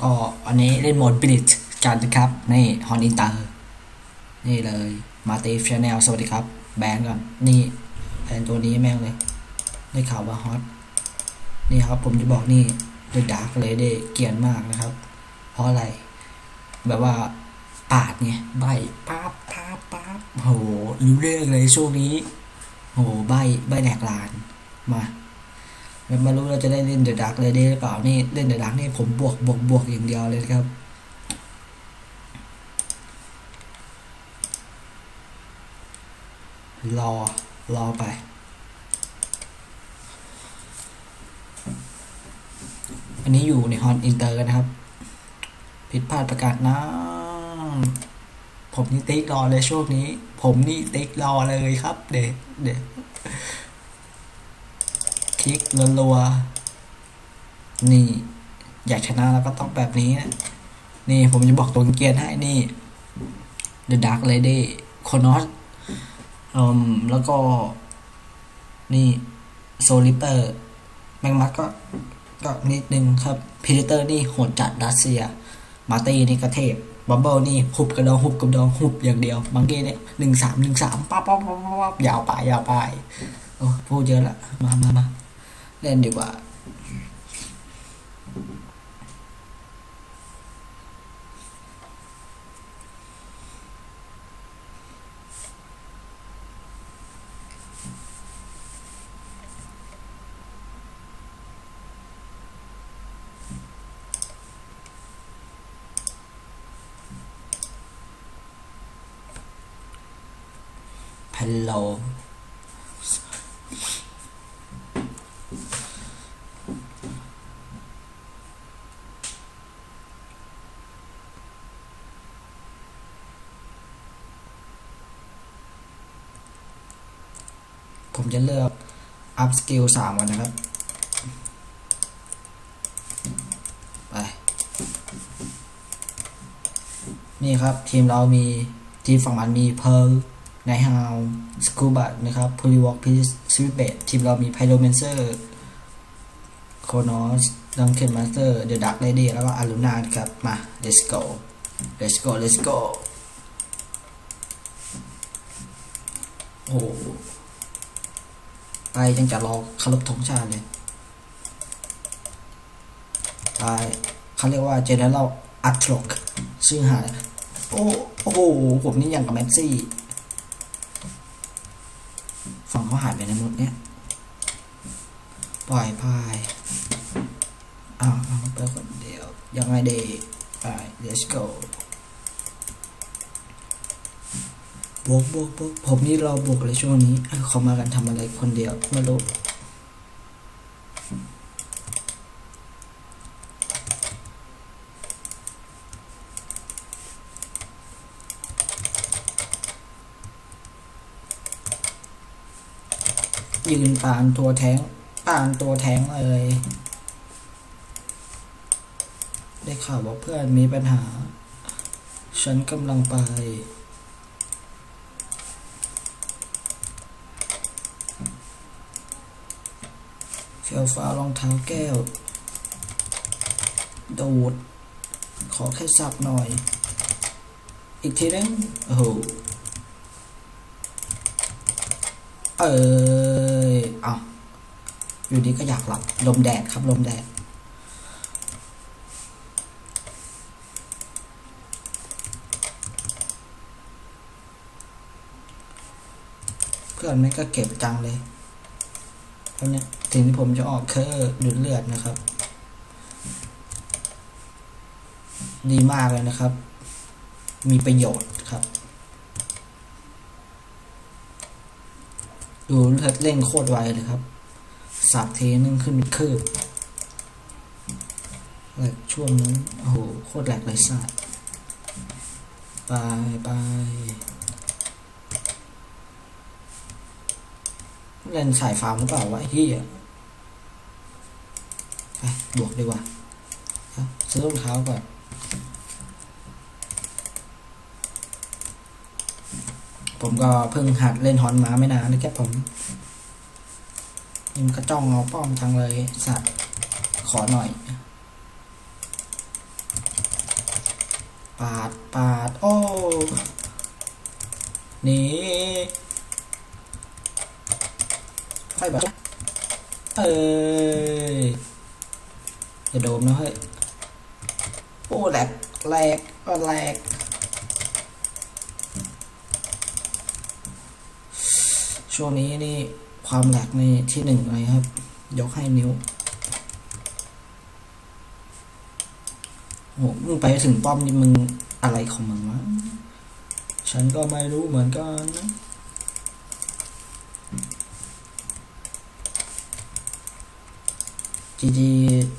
ก็อันนี้เล่นโหมดบิลิตกันนะครับ นี่ฮอนอินเตอร์นี่เลยมาตีฟชาแนลสวัสดีครับ แบนก่อน นี่แบนตัวนี้แม่งเลย ได้ข่าวว่าฮอตนี่ครับผมจะบอกนี่ The Dark Lady เกรียนมากนะครับ เพราะอะไร แบบว่าปาดไงใบปั๊บปั๊บปั๊บโหรู้เรื่องเลยช่วงนี้โหใบใบแหลกลานมา แล้วมารู้เราจะได้เล่น The Dark Lady หรือเปล่านี่เล่น The Dark นี่ผมบวกบวกบวกอย่างเดียวเลยครับรอรอไป อันนี้อยู่ในฮอนอินเตอร์กันะครับ ผิดพลาดประกาศน้ำผมนี่ติ๊กรอเลยช่วงนี้ ผมนี่ติ๊กรอเลยครับ เด็กเด็ก ลิกรัวๆนี่ อยากชนะแล้วก็ต้องแบบนี้นะนี่ผมจะบอกตัวเกียร์ให้นี่ The Dark Lady โคโนสอืมแล้วก็ นี่โซลิเปอร์ แมงมัดก็ ก็นิดนึงครับพีเตอร์นี่โหดจัดรัสเซีย มาตีนี่กระเทพบับเบิลนี่หุบกระดองหุบกระดองหุบอย่างเดียวมังกี้เนี่ยหนึ่งสามหนึ่งสามปั๊บปั๊บปั๊บปั๊บปั๊บยาวไปยาวไปโอ้พูดเยอะละมามามา เล่นดีกว่าฮั ผมจะเลือก up skill สามกันนะครับ ไป นี่ครับทีมเรามีทีมฝั่งมันมีเพิร์ลไนฮาวสกูบัตนะครับพูลิวอกพิสวิเบตทีมเรามีไพโรเมนเซอร์โคโนสดังเคนมาสเตอร์เดอะดักเลดี้แล้วก็อารูนาครับมา let's go let's go let's go โอ้ ไปยังจะรอคารพธงชาติเลยไปเขาเรียกว่า General a t r o k ชื่อหาโอ้โอ้โหผมนี่ย่างกับแม็กซี่ฝั่งเขาหายไปในหมดเนี่ยปล่อยพายอ้าวเอาไปคนเดียวยังไงเดไป let's go บวกบวกบวกผมนี่รอบวกเลยช่วงนี้เอ้ยเขามากันทำอะไรคนเดียวไม่รู้ยืนปานตัวแทงปานตัวแทงเลย ได้ข่าวว่าเพื่อนมีปัญหา ฉันกำลังไป เฟียวฟ้ารองเท้าแก้ว โดด ขอแค่สับหน่อย อีกทีนึงโอ้โหเอ้ยเอาอยู่ดีก็อยากหลับ ลมแดดครับ ลมแดดเพื่อนไม่ก็เก็บจังเลย เพราะเนี้ยสิ่งที่ผมจะออกคือดูดเลือดนะครับ ดีมากเลยนะครับ มีประโยชน์ครับ ดูเลือดเร่งโคตรไวเลยครับสับเทนึงขึ้นคืบแหลกช่วงนั้นโอ้โหโคตรแหลกเลยสัตว์ไปไป เล่นสายฟาร์มหรือเปล่าวะไอ้ที่ไปบวกดีกว่าซื้อรองเท้าก่อนผมก็เพิ่งหัดเล่นฮอนมาไม่นานนะครับผมยิมนกระจ้องเอาป้อมจังเลยสัตว์ขอหน่อย ปาดปาดโอ้นี่ ค่อยแบบเอ้ยอย่าโดมนะเฮ้ยโอ้แหลกแหลกแหลกช่วงนี้นี่ความแหลกในที่หนึ่งเลยครับ ยกให้นิ้วโหมึงไปถึงป้อมนี่มึงอะไรของมึงวะฉันก็ไม่รู้เหมือนกันนะ จีจี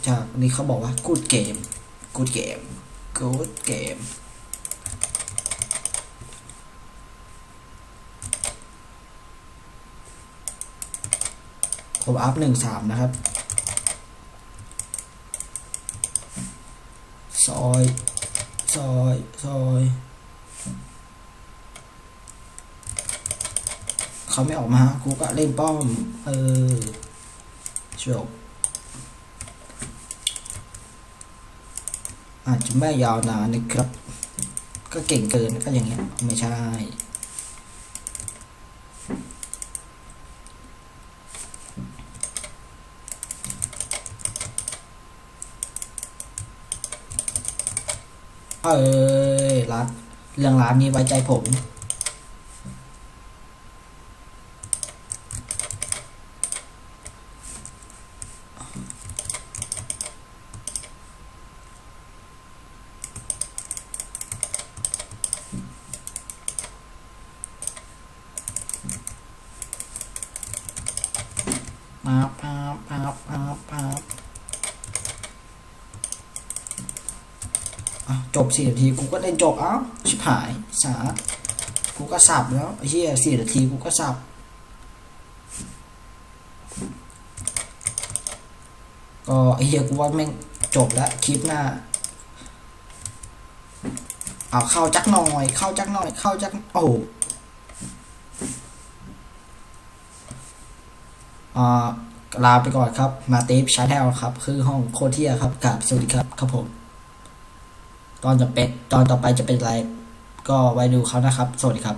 จากนี้เขาบอกว่า good game good game good game ผมอัพหนึ่งสามนะครับ ซอย ซอย ซอย เขาไม่ออกมากูก็เล่นป้อม เออจบ อาจจะไม่ยาวนานนะครับ ก็เก่งเกินก็อย่างเงี้ยไม่ใช่ เออร้านเรื่องร้านนี้ไว้ใจผม มาบมาบมาบมาบมาบอะจบสี่นาทีกูก็เล่นจบเอ้าชิบหายสากูก็สับแล้วไอ้เหี้ยสี่นาทีกูก็สับก็ไอ้เหี้ยกูว่าแม่งจบแล้วคลิปหน้าเอาเข้าจักหน่อย เข้าจักหน่อย เข้าจักโอ้โหอ่า ลาไปก่อนครับ มาเตฟชาแนลครับ คือห้องโคตรเทียครับกับสวัสดีครับครับผม ตอนจะเป็นตอนต่อไปจะเป็นอะไร ก็ไว้ดูเขานะครับ สวัสดีครับ